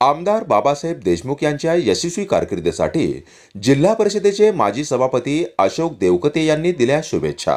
आमदार बाबासाहेब देशमुख यांच्या यशस्वी कारकिर्दीसाठी जिल्हा परिषदेचे माजी सभापती अशोक देवकते यांनी दिल्या शुभेच्छा.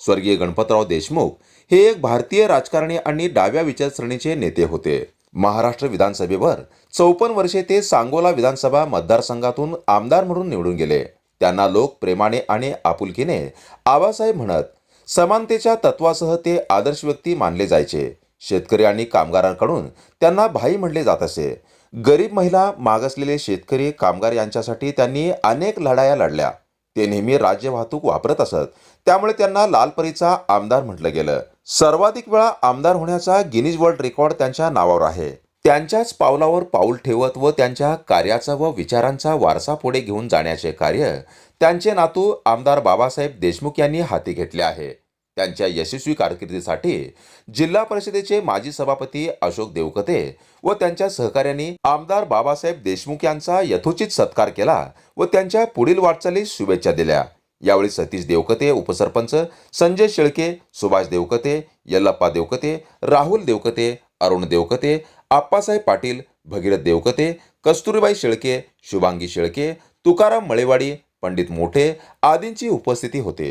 स्वर्गीय गणपतराव देशमुख हे एक भारतीय राजकारणी आणि डाव्या विचारसरणीचे नेते होते. महाराष्ट्र विधानसभेवर चौपन्न वर्षे ते सांगोला विधानसभा मतदारसंघातून आमदार म्हणून निवडून गेले. त्यांना लोक प्रेमाने आणि आपुलकीने आबासाहेब म्हणत समानतेच्या तत्वासह ते आदर्श व्यक्ती मानले जायचे. शेतकरी आणि कामगारांकडून त्यांना भाई म्हणले जात असे. गरीब महिला मागासलेले शेतकरी कामगार यांच्यासाठी त्यांनी अनेक लढाया लढल्या. ते नेहमी राज्य वाहतूक वापरत असत. त्यामुळे त्यांना लालपरीचा आमदार म्हटलं गेलं. सर्वाधिक वेळा आमदार होण्याचा गिनीज वर्ल्ड रेकॉर्ड त्यांच्या नावावर आहे. त्यांच्याच पावलावर पाऊल ठेवत व त्यांच्या कार्याचा व विचारांचा वारसा पुढे घेऊन जाण्याचे कार्य त्यांचे नातू आमदार बाबासाहेब देशमुख यांनी हाती घेतले आहे. त्यांच्या यशस्वी कारकिर्दीसाठी जिल्हा परिषदेचे माजी सभापती अशोक देवकते व त्यांच्या सहकार्यांनी आमदार बाबासाहेब देशमुख यांचा यथोचित सत्कार केला व त्यांच्या पुढील वाटचालीस शुभेच्छा दिल्या. यावेळी सतीश देवकते उपसरपंच संजय शेळके सुभाष देवकते यल्लप्पा देवकते राहुल देवकते अरुण देवकते आप्पासाहेब पाटील भगीरथ देवकते कस्तुरीबाई शेळके शुभांगी शेळके तुकाराम मळेवाडी पंडित मोठे आदींची उपस्थिती होते.